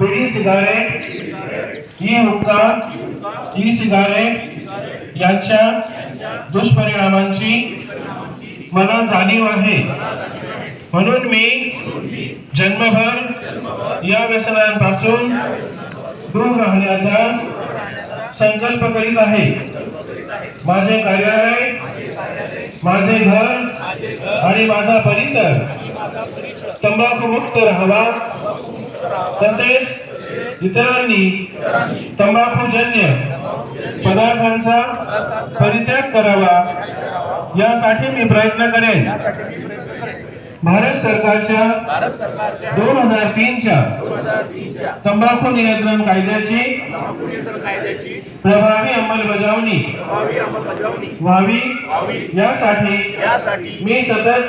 बीड़ी cigarette e हुक्का e cigarette यांच्या दुष्परिणामांची मला जाणीव आहे. म्हणून मी जन्मभर या व्यसनांपासून दूर राहण्याचा संकल्प करीत आहे. माझे कार्यालय माझे घर आणि माझा परिसर तंबाखू मुक्त राहावा. तसेच इतरांनी तंबाखूजन्य पदार्थांचा परित्याग करावा यासाठी मी प्रयत्न करेन. भारत सरकारच्या दोन हजार तीनच्या तंबाखू नियंत्रण कायद्याची प्रभावी अंमलबजावणी व्हावी यासाठी मी सतत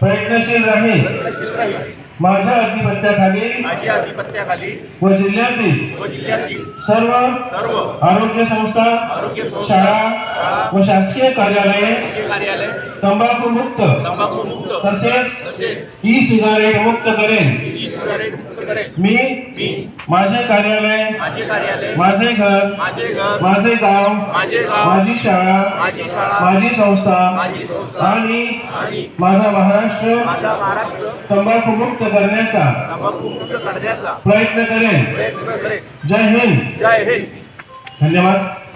प्रयत्नशील राहीन. प्रयत्नशील राहील माझ्या अधिपत्याखाली माझ्या अधिपत्याखाली व जिल्ह्यातील व जिल्ह्यातील सर्व सर्व आरोग्य संस्था आरोग्य शाळा व शासकीय कार्यालये कार्यालय तंबाखू मुक्त तंबाखू मुक्त तसेच ई सिगारेट मुक्त करेन. मी माझे कार्यालय माझे कार्यालय माझे घर माझे घर माझे गाव माझे शाळा माझी संस्था आणि आणि माझा महाराष्ट्र तंबाखू मुक्त करण्याचा प्रयत्न करेन. जय हिंद. धन्यवाद.